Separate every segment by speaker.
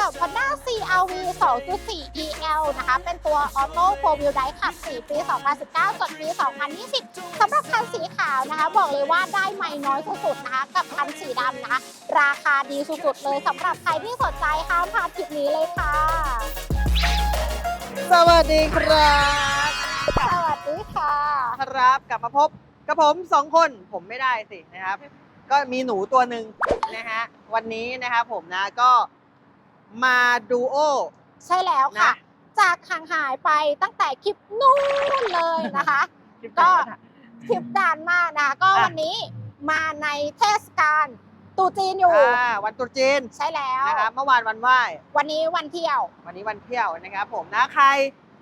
Speaker 1: กับ Honda CRV 2.4 EL นะคะ เป็นตัว Auto 4 Wheel Drive ขับ 4 ปี 2019 จดปี 2020 สำหรับคันสีขาวนะคะ บอกเลยว่าได้ไม่น้อยสุดๆนะคะ กับคันสีดำนะคะ ราคาดีสุดๆเลยสำหรับใครที่สนใจห้ามพลาดคลิปนี้เลยค่ะ
Speaker 2: สวัสดีครับ
Speaker 1: สวัสดีค่ะ
Speaker 2: ครับกลับมาพบกับผมสองคนผมไม่ได้สินะครับ ก็มีหนูตัวหนึ่งนะฮะวันนี้นะครับผมนะก็ มาดูโอ
Speaker 1: ใช่แล้วค่ะ
Speaker 2: นะ
Speaker 1: จากห่างหายไปตั้งแต่คลิปนู้นเลยนะคะ ก็ คลิปดานมากนะคะ ก็
Speaker 2: อะ
Speaker 1: วันนี้มาในเทศกาลตรุษจีนอยู่
Speaker 2: อ่าวันตรุษจีน
Speaker 1: ใช่แล้ว
Speaker 2: นะครับเมื่อวานวันไหว้
Speaker 1: วันนี้วันเที่ยว
Speaker 2: วันนี้วันเที่ยวนะครับผมนะใคร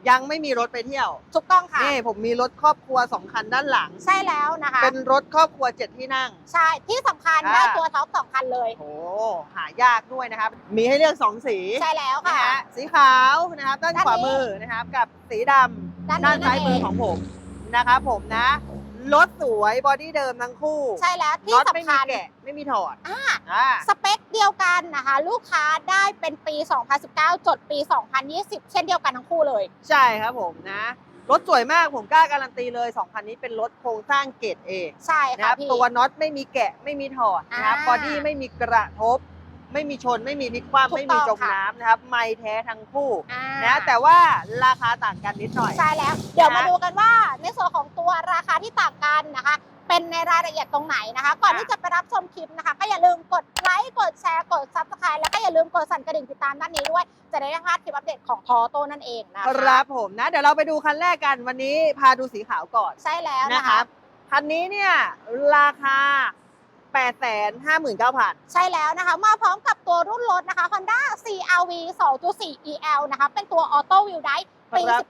Speaker 2: ยังไม่มีรถไปเที่ยว
Speaker 1: ถูกต้องค่ะ
Speaker 2: นี่ผมมีรถครอบครัวสองคันด้านหลัง
Speaker 1: ใช่แล้วนะคะ
Speaker 2: เป็นรถครอบครัวเจ็ดที่นั่ง
Speaker 1: ใช่ที่สำคัญ
Speaker 2: อ่า
Speaker 1: ได้ตัวท็อปสองคันเลย
Speaker 2: โอ้หายากด้วยนะครับ มีให้เลือกสองสี
Speaker 1: ใช่แล้ว
Speaker 2: นะ
Speaker 1: ค่ะ
Speaker 2: ฮะสีขาวนะครับด้าน
Speaker 1: ด้าน
Speaker 2: ขวา
Speaker 1: นี้
Speaker 2: มือนะครับ กับสีดำ
Speaker 1: ด้านนี้
Speaker 2: ด้านซ้ายมือ
Speaker 1: นั่นเอง
Speaker 2: ของผมนะครับผมนะ รถสวยบอดี้เดิมทั้งคู่
Speaker 1: ใช่แล้วที่
Speaker 2: น็อตไม่
Speaker 1: สำ
Speaker 2: มี
Speaker 1: คัญ
Speaker 2: แกะไม่มีถอด
Speaker 1: อ่า
Speaker 2: อ่า
Speaker 1: สเปคเดียวกันนะคะ ลูกค้าได้เป็นปี 2019 จดปี 2020 เช่นเดียวกันทั้งคู่เลย
Speaker 2: ใช่ครับผมนะ รถสวยมากผมกล้าการันตีเลย2คันนี้เป็นรถโครงสร้างเกรดเอ
Speaker 1: ใช่
Speaker 2: นะค
Speaker 1: ค่ะ
Speaker 2: รับ
Speaker 1: พี่
Speaker 2: ตัวน็อตไม่มีแกะไม่มีถอดนะครับ
Speaker 1: อ่า
Speaker 2: บอดี้ไม่มีกระทบไม่มีชนไม่มีพลิกคว่ำ
Speaker 1: ถูก
Speaker 2: ไม่มีจม
Speaker 1: ต้องค่ะ
Speaker 2: น้ำนะครับ ไม่แท้ทั้งคู่
Speaker 1: อ่า
Speaker 2: นะแต่ว่าราคาต่างกันนิดหน่อย
Speaker 1: ใช่แล้ว เดี๋ยว
Speaker 2: นะ
Speaker 1: มาดูกันว่าในส่วนของตัวราคาที่ต่างกั นนะคะ เป็นในรายละเอียดตรงไหนนะคะ ก่อน
Speaker 2: อะ
Speaker 1: ที่จะไปรับชมคลิปนะคะ ก็อย่าลืมกดไลค์กดแชร์กด subscribe แล้วก็อย่าลืมกดสั่นกระดิ่งติดตามด้านนี้ด้วย จะได้ไม่พลาดคลิปอัปเดตของทอโตนั่นเองนะคะ
Speaker 2: ครับผมนะ เดี๋ยวเราไปดูคันแรกกันวันนี้พาดูสีขาวก่อน
Speaker 1: ใช่แล้ว
Speaker 2: นะ
Speaker 1: นะ
Speaker 2: ค
Speaker 1: คะ
Speaker 2: รับคันนี้เนี่ยราคา 8 5 9 0 0 0
Speaker 1: ใช่แล้วนะคะ มาพร้อมกับตัวรุ่นรถนะคะ Honda CRV 2.4 EL นะคะ เป็นตัว Auto Wheel Drive ปี
Speaker 2: ครับ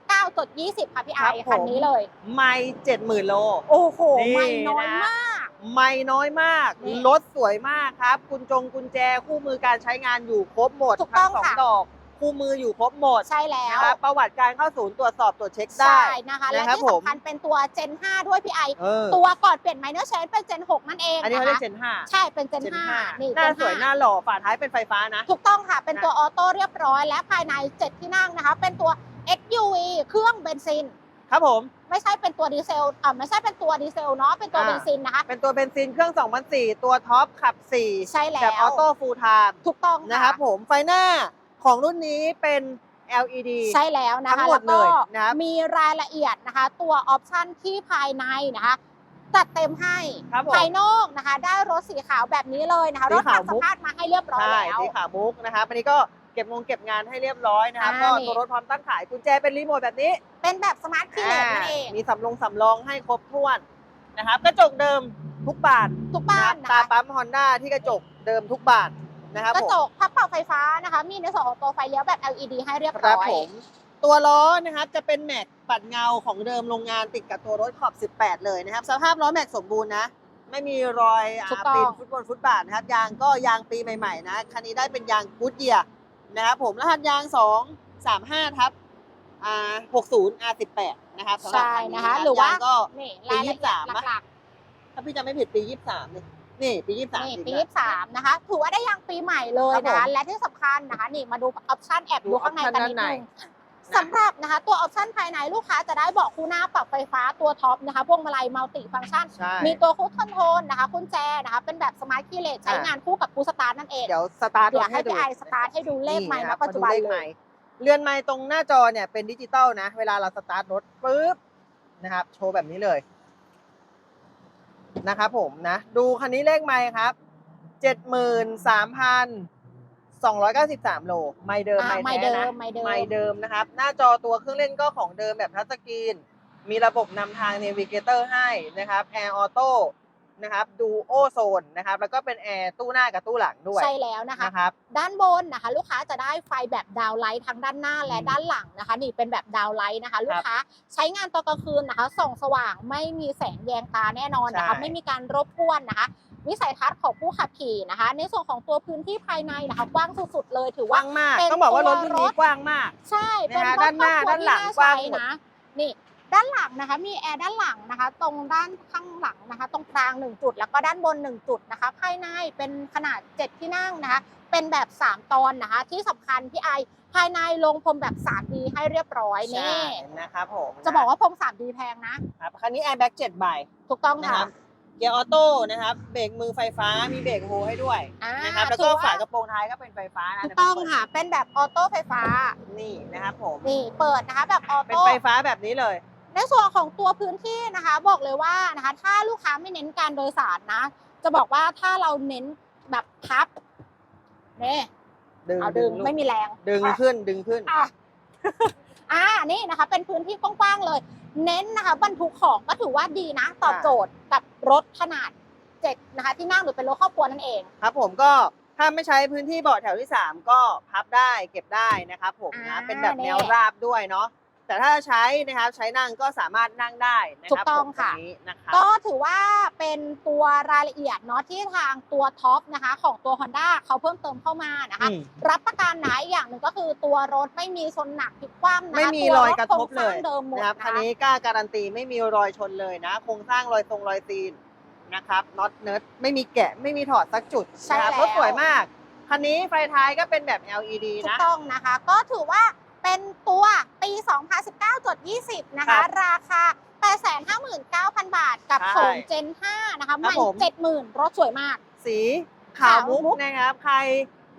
Speaker 1: 19.20ค่ะพี่ไอ
Speaker 2: ครับ
Speaker 1: คัน
Speaker 2: ผม
Speaker 1: นี้เลย
Speaker 2: ไม่เจ็ดหมื่นโล
Speaker 1: โอ้โห
Speaker 2: นี่
Speaker 1: ไม่น้อย
Speaker 2: นะ
Speaker 1: มาก
Speaker 2: ไม่น้อยมาก
Speaker 1: นี่
Speaker 2: รถสวยมากครับ กุญจงกุญแจคู่มือการใช้งานอยู่ครบหมด
Speaker 1: ถูกต้อง
Speaker 2: ทั้งสอง
Speaker 1: ค่ะ
Speaker 2: ดอก คู่มืออยู่ครบหมด
Speaker 1: ใช่แล้ว
Speaker 2: นะครับประวัติการเข้าศูนย์ตรวจสอบตรวจเช็คได้
Speaker 1: ใช่นะคะ และ
Speaker 2: นะครับ
Speaker 1: ที่
Speaker 2: ผม
Speaker 1: สำคัญเป็นตัว Gen 5 ด้วยพี่ไอ
Speaker 2: เออ
Speaker 1: ตัวก่อนเปลี่ยน minor change เป็น Gen 6 นั่นเอง
Speaker 2: อันนี้เขา
Speaker 1: นะ
Speaker 2: เรียก
Speaker 1: คะ
Speaker 2: เจนห้า
Speaker 1: ใช่เป็น Gen
Speaker 2: เจน
Speaker 1: 5นี่
Speaker 2: หน้า
Speaker 1: Gen
Speaker 2: สวย
Speaker 1: 5
Speaker 2: หน้าหล่อฝาท้ายเป็นไฟฟ้านะ
Speaker 1: ถูกต้องค่ะ เป็น
Speaker 2: นะ
Speaker 1: ตัวออโต้เรียบร้อยและภายใน 7 ที่นั่งนะคะ เป็นตัว SUV เครื่องเบนซิน
Speaker 2: ครับผม
Speaker 1: ไม่ใช่เป็นตัวดีเซลอ่าไม่ใช่เป็นตัวดีเซลเนาะเป็นตัว
Speaker 2: อ่า
Speaker 1: เบนซินนะคะ
Speaker 2: เป็นตัวเบนซินเครื่อง2004ตัวท็อปขับ4
Speaker 1: ใช่แล้
Speaker 2: แบบ
Speaker 1: ว
Speaker 2: ออโต้ฟูลไทม์
Speaker 1: ถูกต้อง
Speaker 2: นะครับผมไฟหน้าของรุ่นนี้เป็น LED
Speaker 1: ใช่แล้วนะคะ
Speaker 2: ทั้งหมด
Speaker 1: แล้วก็
Speaker 2: เลยนะครับ
Speaker 1: มีรายละเอียดนะคะ ตัวออปชันที่ภายในนะคะจัดเต็มให้
Speaker 2: ครับผม
Speaker 1: ภายนอกนะคะ ได้รถสีขาวแบบนี้เลยนะคะ
Speaker 2: สี
Speaker 1: รถ
Speaker 2: ขาว
Speaker 1: ทำสภาพมาให้เรียบร้อย
Speaker 2: ใช่
Speaker 1: แล้ว
Speaker 2: สีขาวมุกนะครับอันนี้ก็ เก็บงงเก็บงานให้เรียบร้อยนะครับ
Speaker 1: อ่า
Speaker 2: ก็
Speaker 1: นี่
Speaker 2: ตัวรถพร้อมตั้งขายกุญแจเป็นรีโมทแบบนี้
Speaker 1: เป็นแบบสมาร์ทคีย์เลสนั่นเอง
Speaker 2: มีสำรองสำรองให้ครบถ้วนนะครับกระจกเดิมทุกบาน
Speaker 1: ทุกบ้าน
Speaker 2: นะ
Speaker 1: นะ
Speaker 2: ตา
Speaker 1: คะ
Speaker 2: ปั๊มฮอนด้าที่กระจกเดิมทุกบานนะครับ
Speaker 1: กระ
Speaker 2: ผม
Speaker 1: จกพับเป่าไฟฟ้านะคะ มีในส่วนของตัวไฟเลี้ยวแบบ LED ให้เรียบ
Speaker 2: ครั
Speaker 1: ร้
Speaker 2: บ
Speaker 1: อย
Speaker 2: ผมตัวล้อนะครับจะเป็นแม็กปัดเงาของเดิมโรงงานติดกับตัวรถขอบ 18 เลยนะครับ สภาพล้อแม็กสมบูรณ์นะ ไม่มีรอยอา
Speaker 1: ถูกต้อง
Speaker 2: ปีนฟุตบอลฟุตบาทนะครับยางก็ยางปีใหม่ๆนะคันนี้ได้เป็นยางกูดเยีย นะครับผมรหัสยาง 2 3 5ทับอ่า60 R18 นะครับสำหรับ
Speaker 1: ใช่
Speaker 2: คันนี้
Speaker 1: นะคะ หรือว่าย
Speaker 2: งก็
Speaker 1: นี่
Speaker 2: ปี
Speaker 1: รายละเอียด
Speaker 2: 23ปะ
Speaker 1: หลัก
Speaker 2: ถ้าพี่จำไม่ผิดปี 23นี่นี่ปี
Speaker 1: ๆ
Speaker 2: 23
Speaker 1: นี่
Speaker 2: จริง
Speaker 1: ปี
Speaker 2: นะ
Speaker 1: 23นะคะ ถือว่าได้ยังปีใหม่เลย
Speaker 2: ครับ
Speaker 1: นะคะ
Speaker 2: ผม
Speaker 1: และที่สำคัญนะคะ นี่มาดูออปชันแอบ
Speaker 2: ดู
Speaker 1: ดูข้างในกันนิด
Speaker 2: option ด้านใน
Speaker 1: นึง สำหรับนะคะตัวออปชันภายในลูกค้าจะได้เบาะคู่หน้าปรับไฟฟ้าตัวท็อปนะคะพวงมาลัยมัลติฟังก์ชัน
Speaker 2: ใช่
Speaker 1: มีตัวคูดคอนโทรลนะคะกุญแจนะคะเป็นแบบสมาร์ทคีย์เลสใช้
Speaker 2: อะ
Speaker 1: งานคู่กับคูสตาร์ทนั่นเอง
Speaker 2: เดี๋ยวสตาร์ท
Speaker 1: เดี๋ยว
Speaker 2: รถ
Speaker 1: ให้
Speaker 2: ดู
Speaker 1: พี่ไอสตาร์ทให้ดูเลขไมล์
Speaker 2: นี่
Speaker 1: ณ
Speaker 2: นะ
Speaker 1: ปัจจุบัน
Speaker 2: มาดู
Speaker 1: เล
Speaker 2: ข
Speaker 1: ย
Speaker 2: ไมล์เรือนไม้ตรงหน้าจอเนี่ยเป็นดิจิตอลนะ เวลาเราสตาร์ทรถปุ๊บนะครับโชว์แบบนี้เลยนะครับผมนะ ดูคันนี้เลขไมล์ครับเจ็ดหมื่นสามพัน สองร้อยเก้าสิบสามโล ไม่เดิม
Speaker 1: อ่า
Speaker 2: ไม่
Speaker 1: ไม่
Speaker 2: แท้
Speaker 1: เดิ
Speaker 2: นะ
Speaker 1: มไม่เดิม
Speaker 2: ไม่เดิมนะครับ หน้าจอตัวเครื่องเล่นก็ของเดิมแบบทัชสกรีน มีระบบนำทาง n น v i เกเตอร์ให้นะครับแอร์ออโต้นะครับดูโอโซนนะครับ แล้วก็เป็นแอร์ตู้หน้ากับตู้หลังด้วย
Speaker 1: ใช่แล้วนะคะ
Speaker 2: นะครับ
Speaker 1: ด้านบนนะคะ ลูกค้าจะได้ไฟแบบดาวไลท์ทั้งด้านหน้าและ
Speaker 2: อืม
Speaker 1: ด้านหลังนะคะ นี่เป็นแบบดาวไลท์นะคะ ลูกค้าใช้งานตอนกลางคืนนะคะส่องสว่างไม่มีแสงแยงตาแน่นอนนะคะ
Speaker 2: ใช่
Speaker 1: ไม่มีการรบกวนนะคะ วิสัยทัศน์ของผู้ขับขี่นะคะ ในส่วนของตัวพื้นที่ภายในนะคะกว้างสุดๆเลยถือกว่า
Speaker 2: ว้างมาก
Speaker 1: เป็น
Speaker 2: ต้องบอกว่ารถ
Speaker 1: ตัว
Speaker 2: รุ่นนี้
Speaker 1: รถ
Speaker 2: กว้างมาก
Speaker 1: ใช่เป็น
Speaker 2: นะคะ
Speaker 1: รถ
Speaker 2: ด้านหน้า
Speaker 1: ครอบครัว
Speaker 2: ด้านหลัง
Speaker 1: ที่
Speaker 2: กว้าง
Speaker 1: ใช้
Speaker 2: หมด
Speaker 1: นะนี่ด้านหลังนะคะมีแอร์ด้านหลังนะคะ ตรงด้านข้างหลังนะคะ ตรงกลางหนึ่งจุด แล้วก็ด้านบนหนึ่งจุดนะคะ ภายในเป็นขนาด 7 ที่นั่งนะคะ เป็นแบบ 3 ตอนนะคะ ที่สำคัญพี่ไอภายในลงพรมแบบ 3D ให้เรียบร้อย
Speaker 2: ใช่
Speaker 1: นี่
Speaker 2: นะครับผม
Speaker 1: จะบอกว่าพรม 3D แพงนะ
Speaker 2: ครับคันนี้ Airbag 7ใบ
Speaker 1: ถูกต้อง
Speaker 2: นะค
Speaker 1: ค่ะ
Speaker 2: รับ เกียร์ออโต้นะครับเบรกมือไฟฟ้ามีเบรกโฮให้ด้วย
Speaker 1: อ่า
Speaker 2: นะครับแล้ว
Speaker 1: ถื
Speaker 2: ก็
Speaker 1: อว่า
Speaker 2: ฝากระโปรงท้ายก็เป็นไฟฟ้านะ
Speaker 1: ถูกต้องค่ะ เป็นแบบออโต้ไฟฟ้า
Speaker 2: นี่นะครับผม
Speaker 1: นี่เปิดนะคะแบบออ
Speaker 2: เป็น
Speaker 1: โต้
Speaker 2: ไฟฟ้าแบบนี้เลย
Speaker 1: ในส่วนของตัวพื้นที่นะคะบอกเลยว่านะคะ ถ้าลูกค้าไม่เน้นการโดยสารนะ จะบอกว่าถ้าเราเน้นแบบพับเนี่ย
Speaker 2: ดึง
Speaker 1: เอาดึง
Speaker 2: ลูก
Speaker 1: ไม่มีแรง
Speaker 2: ดึงขึ้นดึงขึ้น
Speaker 1: อะ อ่านี่นะคะ เป็นพื้นที่กว้างๆเลย เน้นนะคะบรรทุกของก็ถือว่าดีนะตอบโจทย์กับรถขนาดเจ็ดนะคะที่นั่งหรือเป็นรถครอบครัวนั่นเอง
Speaker 2: ครับผมก็ถ้าไม่ใช้พื้นที่เบาะแถวที่ 3 ก็พับได้เก็บได้นะครับผม
Speaker 1: อ่า
Speaker 2: นะ เป็นแบบแนว
Speaker 1: นี่
Speaker 2: ราบด้วยเนาะ แต่ถ้าใช้นะครับใช้นั่งก็สามารถนั่งได้นะ
Speaker 1: ถู
Speaker 2: ครับ
Speaker 1: กต้อง
Speaker 2: ผม
Speaker 1: ค่ะ
Speaker 2: ตรงนี้นะครับ
Speaker 1: ก็ถือว่าเป็นตัวรายละเอียดเนาะที่ทางตัวท็อปนะคะ ของตัว Honda เขาเพิ่มเติมเข้ามานะคะ
Speaker 2: อืม
Speaker 1: รับประกันนะอีกอย่างหนึ่งก็คือตัวรถไม่มีชนหนักพลิกคว่ำนะคะ
Speaker 2: ไม่มี
Speaker 1: ตัว
Speaker 2: รอยกระทบ
Speaker 1: โคงสร้าง
Speaker 2: เลย
Speaker 1: เดิมหมด
Speaker 2: นะครับ
Speaker 1: นะ
Speaker 2: คัน
Speaker 1: คะ
Speaker 2: นี้กล้าการันตีไม่มีรอยชนเลยนะโครงสร้างรอยทรงรอยตีนนะครับน็อตเนิร์ดไม่มีแกะไม่มีถอดสักจุด
Speaker 1: ใช่
Speaker 2: นะครับ
Speaker 1: แล้ว
Speaker 2: รถสวยมากคันนี้ไฟท้ายก็เป็นแบบ LED
Speaker 1: ถูก
Speaker 2: นะ
Speaker 1: ต้องนะคะ ก็ถือว่า เป็นตัวปี 2019จด20 นะ
Speaker 2: ครั
Speaker 1: คะ
Speaker 2: บ
Speaker 1: ราคา 859,000 บาทกับ
Speaker 2: ใช่
Speaker 1: โฉมเจน 5 นะคะใหม่
Speaker 2: ผม
Speaker 1: 70,000 รถสวยมาก
Speaker 2: สีขาวมุก
Speaker 1: ขาวมุก
Speaker 2: นะครับ ใคร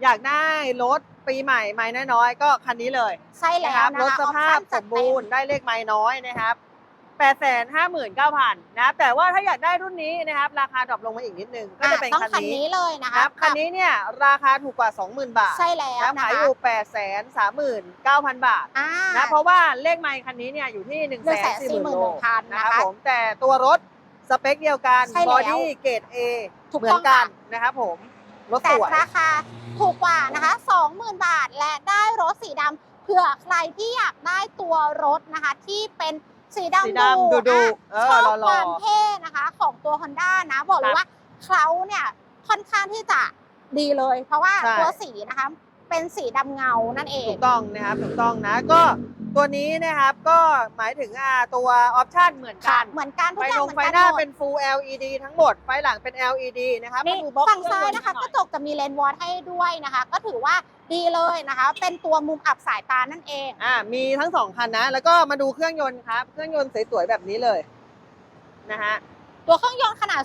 Speaker 2: อยากได้รถปีใหม่ไม้น้อยๆก็คันนี้เลย
Speaker 1: ใช่แล้
Speaker 2: นะควรับ
Speaker 1: นะ
Speaker 2: รถ
Speaker 1: คะ
Speaker 2: สภาพ
Speaker 1: ออปชั่น
Speaker 2: ส
Speaker 1: จัด
Speaker 2: ม
Speaker 1: เต็
Speaker 2: บูรณ์ได้เลขไม้น้อยนะครับ 859,000นะครับแต่ว่าถ้าอยากได้รุ่นนี้นะครับ ราคาดรอปลงมาอีกนิดนึง ก็จะเป็น
Speaker 1: อะต้อง
Speaker 2: คัน
Speaker 1: คัน
Speaker 2: นี้
Speaker 1: นี้เลยนะ
Speaker 2: นะครับคันนี้เนี่ยราคาถูกกว่า 20,000 บาท
Speaker 1: ใช่แล้ว
Speaker 2: นะ
Speaker 1: นะ
Speaker 2: ขาย
Speaker 1: คะ
Speaker 2: อยู่8 3 3 9 0 0 0 บาท
Speaker 1: อ่า
Speaker 2: นะเพราะว่าเลขไมค์คันนี้เนี่ยอยู่ที่ 1 4 0 0 0 0 0โล
Speaker 1: 141,000
Speaker 2: นะ
Speaker 1: นะ
Speaker 2: ค
Speaker 1: คะ
Speaker 2: รับผมแต่ตัวรถสเปคเดียวกัน
Speaker 1: ใช่แล้ว
Speaker 2: บอดี้เกรด A
Speaker 1: ถูก
Speaker 2: เหมือ
Speaker 1: ต้อนง
Speaker 2: กั
Speaker 1: ค่ะ
Speaker 2: นนะครับผมรถ
Speaker 1: แต่
Speaker 2: สวย
Speaker 1: ราคาถูกกว่านะคะ 20,000 บาทและได้รถสีดำเผื่อใครที่อยากได้ตัวรถนะคะ ที่เป็น สีดำ
Speaker 2: สีดำดูดู
Speaker 1: อะ
Speaker 2: เอ
Speaker 1: ช
Speaker 2: อ
Speaker 1: อบ
Speaker 2: รอ
Speaker 1: ความเท่นะคะ ของตัว Honda นะบอกเล
Speaker 2: ครั
Speaker 1: ย
Speaker 2: บ
Speaker 1: ว่าเขาเนี่ยค่อนข้างที่จะดีเลย เพราะว่า
Speaker 2: ใช่
Speaker 1: ตัวสีนะคะ เป็นสีดำเงานั่นเอ
Speaker 2: ถู
Speaker 1: ง
Speaker 2: กต้องนะครับถูกต้องนะก็ ตัวนี้นะครับ ก็หมายถึงอ่าตัวออปชั่นเหมือน
Speaker 1: ค่ะ
Speaker 2: กัน
Speaker 1: เหมือนกันทุ
Speaker 2: ไฟ
Speaker 1: กอย่า
Speaker 2: ล
Speaker 1: ง
Speaker 2: ง
Speaker 1: เหมือน
Speaker 2: ไฟ
Speaker 1: กัน
Speaker 2: หน้า
Speaker 1: หมด
Speaker 2: เป็น Full LED ทั้งหมด ไฟหลังเป็น LED นะครับ
Speaker 1: นี่
Speaker 2: มาดูบล็อก
Speaker 1: ฝั่งซ้ายนะคะ
Speaker 2: เค
Speaker 1: ก
Speaker 2: รื่
Speaker 1: ระ
Speaker 2: อง
Speaker 1: จกจะมีเลนส์วอร์ให้ด้วยนะคะ ก็ถือว่าดีเลยนะคะ เป็นตัวมุมอับสายตานั่นเอง
Speaker 2: อ่ามีทั้งสองคันนะ แล้วก็มาดูเครื่องยนต์ครับ เครื่องยนต์สวยๆแบบนี้เลยนะฮะ
Speaker 1: ตัวเครื่องยนต์ขนาด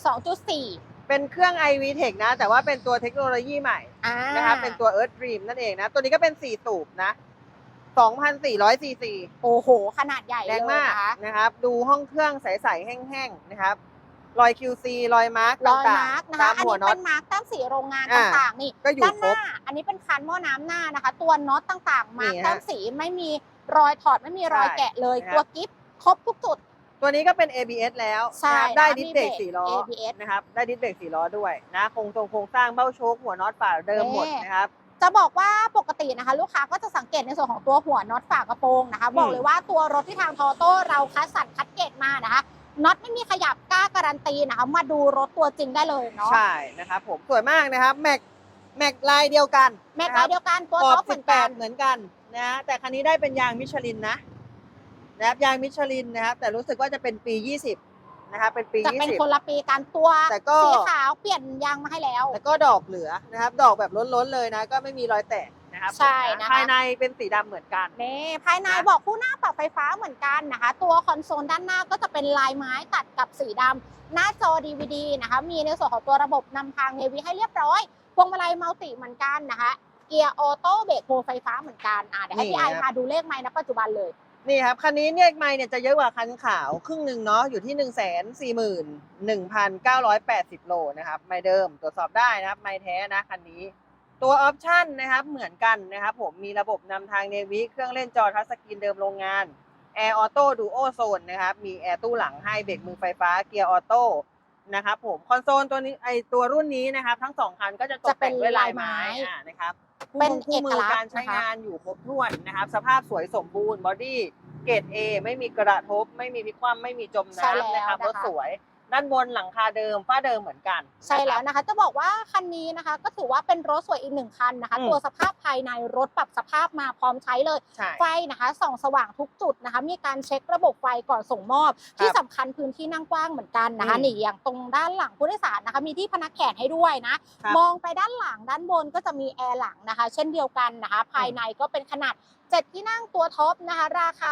Speaker 1: 2.4
Speaker 2: เป็นเครื่อง iV Tech นะ แต่ว่าเป็นตัวเทคโนโลยีใหม่
Speaker 1: อ่า
Speaker 2: นะครับ เป็นตัว Earth Dream นั่นเองนะ ตัวนี้ก็เป็น 4 สูบนะ 2,400ซีซี
Speaker 1: โอ้โห ขนาดใหญ่
Speaker 2: แรง
Speaker 1: เลย
Speaker 2: มาก
Speaker 1: นะคะ
Speaker 2: นะครับ ดูห้องเครื่องใสๆแห้งๆนะครับ รอย QC รอยมาร์ก
Speaker 1: รอย
Speaker 2: ต่าง
Speaker 1: มาร์กนะ
Speaker 2: ๆตา
Speaker 1: คะ
Speaker 2: ม
Speaker 1: อัน
Speaker 2: หัว
Speaker 1: นี้
Speaker 2: น็อ
Speaker 1: เป็
Speaker 2: ต
Speaker 1: นมาร์กตามสีโรงงาน
Speaker 2: อ่า
Speaker 1: ต่างๆ นี่
Speaker 2: ก็อยู่
Speaker 1: ด้าน
Speaker 2: ค
Speaker 1: ห
Speaker 2: รบ
Speaker 1: น้า อันนี้เป็นคันหม้อน้ำหน้านะคะ ตัวน็อตต่างๆ มาร์ก
Speaker 2: นี่ฮะ
Speaker 1: ตามสีไม่มีรอยถอดไม่มีรอย
Speaker 2: ใช่
Speaker 1: แกะเลย
Speaker 2: นะครับ
Speaker 1: ตัวกิฟครบทุกจุด
Speaker 2: ตัวนี้ก็เป็น ABS แล้ว
Speaker 1: ใช่
Speaker 2: นะครับได้
Speaker 1: นะ
Speaker 2: ดิส
Speaker 1: มี
Speaker 2: เบรก
Speaker 1: เบรก
Speaker 2: สี่ล้อ
Speaker 1: ABS
Speaker 2: นะครับ ได้ดิสเบรกสี่ล้อด้วยนะโครงทรงโครงสร้างเบ้าโชคหัวน็อตฝาเดิมหมด
Speaker 1: นี่
Speaker 2: นะครับ
Speaker 1: จะบอกว่าปกตินะคะ ลูกค้าก็จะสังเกตในส่วนของตัวหัวน็อตฝากระโปรงนะคะ
Speaker 2: อืม
Speaker 1: บอกเลยว่าตัวรถที่ทางทอโต้เราคัดสรรคัดเกรดมานะคะน็อตไม่มีขยับกล้าการันตีนะคะมาดูรถตัวจริงได้เลยเนาะ
Speaker 2: ใช่นะครับผมสวยมากนะครับแม็กแม็กลายเดียวกัน
Speaker 1: แม็ก
Speaker 2: นะค
Speaker 1: ไล
Speaker 2: รับ
Speaker 1: น์เดียวกันตัว
Speaker 2: ขอ
Speaker 1: ท็อบปเหมือนกัน
Speaker 2: 18เหมือนกันนะแต่คันนี้ได้เป็นยางมิชลินนะนะครับยางมิชลินนะครับแต่รู้สึกว่าจะเป็นปี 20 นะครับเป็นปี
Speaker 1: จะเป็น
Speaker 2: 20
Speaker 1: คนละปีกันตัว
Speaker 2: แต่ก็
Speaker 1: สีขาวเปลี่ยนยางมาให้แล้ว
Speaker 2: แล้วก็ดอกเหลือนะครับ ดอกแบบล้นๆเลยนะ ก็ไม่มีรอยแตกนะครับ
Speaker 1: ใช่นะคะ
Speaker 2: ภายในเป็นสีดำเหมือนกัน
Speaker 1: นี่ภายใน
Speaker 2: นะ
Speaker 1: บอกคู่หน้าปรับไฟฟ้าเหมือนกันนะคะ ตัวคอนโซลด้านหน้าก็จะเป็นลายไม้ตัดกับสีดำหน้าจอ DVD นะคะ มีในส่วนของตัวระบบนำทางเนวีให้เรียบร้อยพวงมาลัยมัลติเหมือนกันนะคะ เกียร์ออโต้เบรกโฮไฟฟ้าเหมือนกันอะเดี๋ยวให้พี่ไอพาดูเลขไม้ณปัจจุบันเลย
Speaker 2: นี่ครับคันนี้เนี่ยไม่เนี่ยจะเยอะกว่าคันขาวครึ่งหนึ่งเนาะอยู่ที่1 4 4 1 9 8 0โลนะครับไม่เดิมตรวจสอบได้นะครับไม่แท้นะคันนี้ ตัวออปชั่นนะครับเหมือนกันนะครับผมมีระบบนำทางเนวิเครื่องเล่นจอทัชสกรีนเดิมโรงงาน Air Auto Duo Zone นะครับมีแอร์ตู้หลังให้เบรกมือไฟฟ้าเกียร์ออโต้นะครับผมคอนโซลตัวนี้ไอตัวรุ่นนี้นะครับ ทั้งสองคันก็จะตกแต่งด้วยลายไม้
Speaker 1: จะเป็นลายไม้
Speaker 2: อ่านะครับ
Speaker 1: เป็น
Speaker 2: คู่มือ
Speaker 1: เอกลักษณ์
Speaker 2: การใช้
Speaker 1: นะคะ
Speaker 2: งานอยู่ครบถ้วนนะครับ สภาพสวยสมบูรณ์บอดี้เกรด A ไม่มีกระทบ ไม่มีพลิกคว่ำไม่มีจม
Speaker 1: ใช่แล้ว
Speaker 2: น้ำนะครับ
Speaker 1: นะคะ
Speaker 2: รถสวย ด้านบนหลังคาเดิมฝ้าเดิมเหมือนกัน
Speaker 1: ใช่แล้ว
Speaker 2: นะ
Speaker 1: นะคะ จะบอกว่าคันนี้นะคะ ก็ถือว่าเป็นรถสวยอีกหนึ่งคันนะคะ
Speaker 2: อืม
Speaker 1: ตัวสภาพภายในรถปรับสภาพมาพร้อมใช้เลย
Speaker 2: ใช่
Speaker 1: ไฟนะคะส่องสว่างทุกจุดนะคะ มีการเช็คระบบไฟก่อนส่งมอบ ที่สำคัญพื้นที่นั่งกว้างเหมือนกันนะคะ
Speaker 2: อืม
Speaker 1: นี่อย่างตรงด้านหลังผู้โดยสารนะคะ มีที่พนักแขนให้ด้วยนะ
Speaker 2: ครับ
Speaker 1: มองไปด้านหลังด้านบนก็จะมีแอร์หลังนะคะ เช่นเดียวกันนะคะ ภายในก็เป็นขนาด 7 ที่นั่งตัวท็อปนะคะ ราคา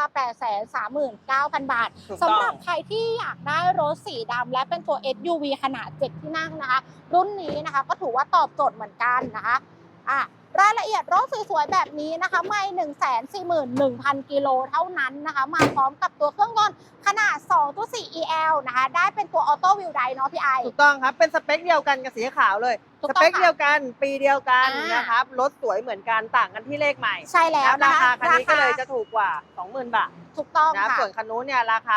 Speaker 1: 839,000 บาท
Speaker 2: ถูก
Speaker 1: สำ
Speaker 2: ต้
Speaker 1: ห
Speaker 2: อ
Speaker 1: รั
Speaker 2: ง
Speaker 1: บใครที่อยากได้รถสีดำและเป็นตัว SUV ขนาด 7 ที่นั่งนะคะ รุ่นนี้นะคะก็ถือว่าตอบโจทย์เหมือนกันนะคะอะรายละเอียดรถสวยๆแบบนี้นะคะไม่1 4 1 0 0 0 กิโลเท่านั้นนะคะ มาพร้อมกับตัวเครื่องยนต์ขนาด2.4 EL นะคะ ได้เป็นตัวออโต้วิวไดเนาะพี่ไอ
Speaker 2: ถูกต้องครับ เป็นสเปคเดียวกันกับสีขาวเลย
Speaker 1: ถูก
Speaker 2: ส
Speaker 1: ต้อง
Speaker 2: เปค
Speaker 1: ค่ะ
Speaker 2: เดียวกันปีเดียวกัน
Speaker 1: อ่าน
Speaker 2: นะครับรถสวยเหมือนกันต่างกันที่เลขใหม่
Speaker 1: ใช่แล้ว
Speaker 2: รา
Speaker 1: นะ
Speaker 2: คา
Speaker 1: คะ
Speaker 2: คันนี้ก็เลยจะถูกกว่า 20,000 บาท
Speaker 1: ถูกต้อง
Speaker 2: นะครับ
Speaker 1: ค่ะ
Speaker 2: ส่วนคันนู้นเนี่ยราคา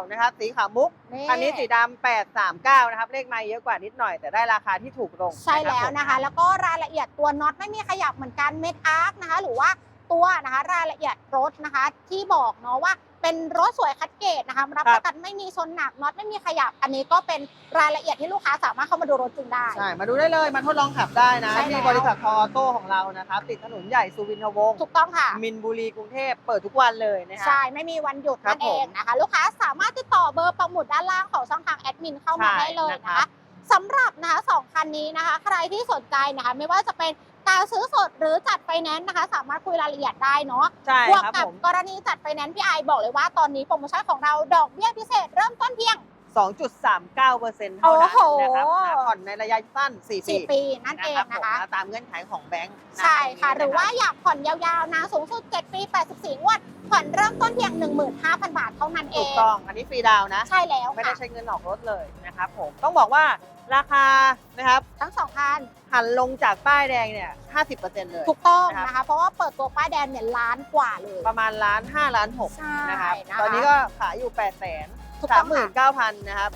Speaker 2: 859 นะครับสีขาวมุก คันนี้สีดำ839 นะครับ เลขไม้เยอะกว่านิดหน่อย แต่ได้ราคาที่ถูกลง
Speaker 1: ใช่แล้ว
Speaker 2: รับผม
Speaker 1: นะคะ แล้วก็รายละเอียดตัวน็อตไม่มีขยับเหมือนกันเม็ดอาร์คนะคะ หรือว่าตัวนะคะรายละเอียดรถนะคะ ที่บอกเนาะว่า เป็นรถสวยคัดเกรดนะคะรับประกันไม่มีชนหนักน็อตไม่มีขยับ อันนี้ก็เป็นรายละเอียดที่ลูกค้าสามารถเข้ามาดูรถจริงได้
Speaker 2: ใช่ มาดูได้เลย มาทดลองขับได้นะ
Speaker 1: ใช่แล้ว
Speaker 2: ที่บริษัททออโต้ของเรานะครับ ติดถนนใหญ่สุวินทวงศ์
Speaker 1: ถูกต้องค่ะ
Speaker 2: มินบุรีกรุงเทพเปิดทุกวันเลยนะฮะ
Speaker 1: ใช่ ไม่มีวันหยุด
Speaker 2: ครั
Speaker 1: นั่
Speaker 2: บ
Speaker 1: นเองนะคะ ลูกค้าสามารถติดต่อเบอร์ปักหมุดด้านล่างของช่องทางแอดมินเข้ามา
Speaker 2: ใช่
Speaker 1: ได้เลย
Speaker 2: นะ
Speaker 1: นะคะคะสำหรับนะคะสองคันนี้นะคะ ใครที่สนใจนะคะ ไม่ว่าจะเป็น การซื้อสดหรือจัดไฟแนนซ์นะคะ สามารถคุยรายละเอียดได้เนาะ
Speaker 2: ใช่
Speaker 1: บวก
Speaker 2: ครับ
Speaker 1: กับ
Speaker 2: ผม
Speaker 1: กรณีจัดไฟแนนซ์พี่ไอบอกเลยว่าตอนนี้โปรโมชั่นของเราดอกเบี้ยพิเศษเริ่มต้นเพียง
Speaker 2: 2.39เปอร์เซ็นต์เท่านั้น
Speaker 1: โอ้โห
Speaker 2: นะครับนะผ่อนในระยะสั้น4ปี
Speaker 1: 4ปีนั่นเอง
Speaker 2: รับ
Speaker 1: นะ
Speaker 2: ผม
Speaker 1: คะ
Speaker 2: ตามเงื่อนไขของแบงค์น
Speaker 1: ใช่ค่ะ
Speaker 2: นนี้
Speaker 1: หรือว่าอยากผ่อนยาวๆนะสูงสุด 7 ปี 84 งวด ผ่อนเริ่มต้นเพียง 15,000 บาทเท่านั้นเอ
Speaker 2: ถูก
Speaker 1: ง
Speaker 2: ต้อง อันนี้ฟรีดาวน์นะ
Speaker 1: ใช่แล้ว
Speaker 2: ไม่ได้
Speaker 1: ค่ะ
Speaker 2: ใช้เงินออกรถเลยนะครับผม ต้องบอกว่าราคานะครับ
Speaker 1: ทั้งสองคัน
Speaker 2: หันลงจากป้ายแดงเนี่ย50%เลย
Speaker 1: ถูกต้อง
Speaker 2: นะครับ
Speaker 1: นะคะ เพราะว่าเปิดตัวป้ายแดงเนี่ยล้านกว่าเลย
Speaker 2: ประมาณล้าน5ล้าน
Speaker 1: ใช่
Speaker 2: 6นะครับ
Speaker 1: นะคะ
Speaker 2: ตอนนี้ก็ขายอยู่ 8 0 0 0 0
Speaker 1: ถูก
Speaker 2: 0
Speaker 1: ต้องค่ะ
Speaker 2: 39,000 นะครับ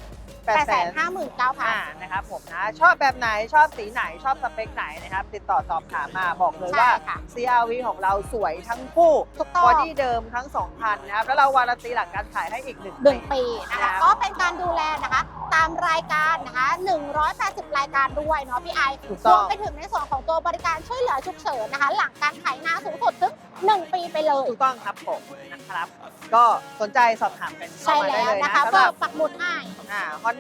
Speaker 2: 8
Speaker 1: 8
Speaker 2: 0 0 0 0
Speaker 1: 5 9 0 0
Speaker 2: อ่านะครับผมนะชอบแบบไหนชอบสีไหนชอบสเปคไหนนะครับติดต่อสอบถามมาบอกเลย
Speaker 1: ใช่
Speaker 2: ว่า
Speaker 1: ค่ะ
Speaker 2: CRV ของเราสวยทั้งคู่
Speaker 1: ถูกต้อบ
Speaker 2: อง ดี้เดิมทั้งสองคันนะครับแล้วเราวารันตีหลังการขายให้อีกหนึ่ง
Speaker 1: หนึ่ง
Speaker 2: ปี
Speaker 1: ปีนะ
Speaker 2: ครั
Speaker 1: คะ
Speaker 2: บ
Speaker 1: ก็เป็นการดูแลนะคะ ตามรายการนะคะ180 รายการด้วยเนาะพี่ไอ
Speaker 2: ถูก
Speaker 1: ร
Speaker 2: ต้
Speaker 1: ว
Speaker 2: อ
Speaker 1: ม
Speaker 2: ง
Speaker 1: ไปถึงในส่วนของตัวบริการช่วยเหลือฉุกเฉินนะคะ หลังการขายหน้าสูงสุดถึง 1 ปีไปเลย
Speaker 2: ถูกต้องครับผมนะครับ ก็สนใจสอบถามกันเข้า
Speaker 1: ใช่
Speaker 2: มาได้
Speaker 1: แล้ว
Speaker 2: เลย
Speaker 1: นะ
Speaker 2: นะคะสำ
Speaker 1: เบ
Speaker 2: ห
Speaker 1: อ
Speaker 2: รับ
Speaker 1: ร์ปักหมุดให้
Speaker 2: อ่า Honda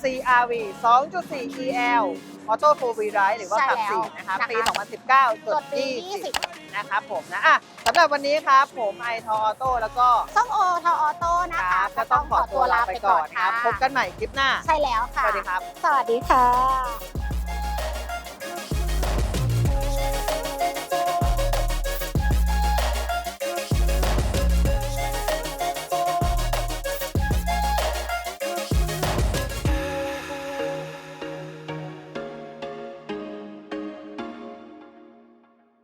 Speaker 2: CRV 2.4 EL Auto Full Wheel Drive หรือว่าขับ
Speaker 1: ใช่แล้ว
Speaker 2: สี่นะครับ
Speaker 1: นะคะ
Speaker 2: ปี 2019
Speaker 1: จดปี20
Speaker 2: นะครับผมนะอะสำหรับวันนี้ครับ ผมไอทออโต้แล้วก็
Speaker 1: ส้มโอทออโต้นะ
Speaker 2: ค
Speaker 1: คะ
Speaker 2: รับก็ต้องขอตัวลาไปก่อนครับ พบกันใหม่คลิปหน้า
Speaker 1: ใช่แล้ว
Speaker 2: ส
Speaker 1: ค่ะ
Speaker 2: วัสดีครับ
Speaker 1: สวัสดีค่ะ